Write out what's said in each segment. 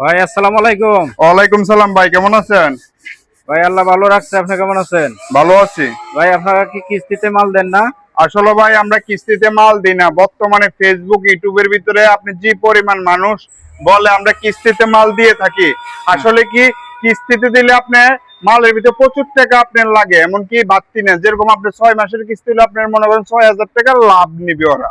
ভাই আসসালামু আলাইকুম। ওয়ালাইকুম সালাম ভাই কেমন আছেন? ভাই আল্লাহ ভালো রাখছে আপনি কেমন আছেন? ভালো আছি। ভাই আপনারা কি কিস্তিতে মাল দেন না? আসলে ভাই আমরা কিস্তিতে মাল দিই না। বর্তমানে ফেসবুক ইউটিউবের ভিতরে আপনি যে পরিমাণ মানুষ বলে আমরা কিস্তিতে মাল দিয়ে থাকি আসলে কি কিস্তিতে দিলে আপনি মালের ভিতরে প্রচুর টাকা আপনার লাগে এমনকি বাড়তি না। যেরকম আপনি ছয় মাসের কিস্তি হলে আপনার মনে করেন ছয় হাজার টাকা লাভ নিবে ওরা।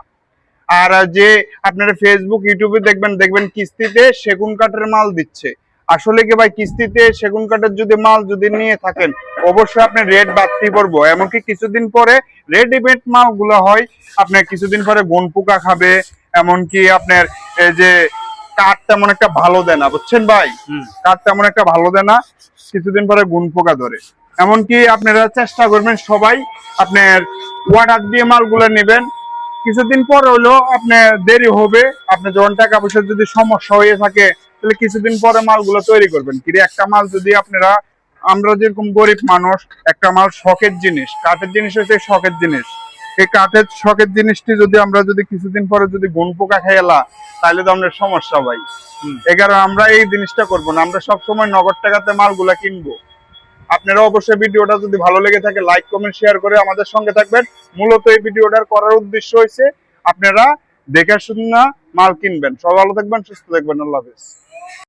আর যে আপনারা ফেসবুক ইউটিউবে দেখবেন দেখবেন কিস্তিতে সেগুন কাঠের মাল দিচ্ছে। আসলে কি ভাই কিস্তিতে সেগুন কাঠের যদি মাল যদি নিয়ে থাকেন অবশ্যই আপনি রেট বাড়তি পড়ব। এমনকি কিছুদিন পরে রেডিমেড মালগুলো হয় আপনার কিছুদিন পরে গন পোকা খাবে এমনকি আপনার এই যে কাঠ তেমন একটা ভালো দেয় না বুঝছেন ভাই? হুম। কাঠ তেমন একটা ভালো দেয় না কিছুদিন পরে গুন পোকা ধরে। এমনকি আপনারা চেষ্টা করবেন সবাই আপনার ওয়াটার দিয়ে মালগুলো নেবেন কিছুদিন পর হলো আপনার দেরি হবে আপনার যখন টাকা পয়সার যদি সমস্যা হয়ে থাকে তাহলে কিছুদিন পরে মালগুলো তৈরি করবেন। কিন্তু একটা মাল যদি আপনারা আমরা যেরকম গরিব মানুষ একটা মাল শখের জিনিস কাঠের জিনিস হচ্ছে শখের জিনিস। এই কাঠের শখের জিনিসটি যদি আমরা যদি কিছুদিন পরে যদি গুণ পোকা খাইলা তাহলে তো আমাদের সমস্যা ভাই। কারণে আমরা এই জিনিসটা করব না আমরা সবসময় নগদ টাকাতে মালগুলা কিনবো। আপনারা অবশ্যই ভিডিওটা যদি ভালো লেগে থাকে লাইক কমেন্ট শেয়ার করে আমাদের সঙ্গে থাকবেন। মূলত এই ভিডিওটার করার উদ্দেশ্য হয়েছে আপনারা দেখে শুনে মাল কিনবেন। সব ভালো থাকবেন, সুস্থ থাকবেন। আল্লাহ হাফিজ।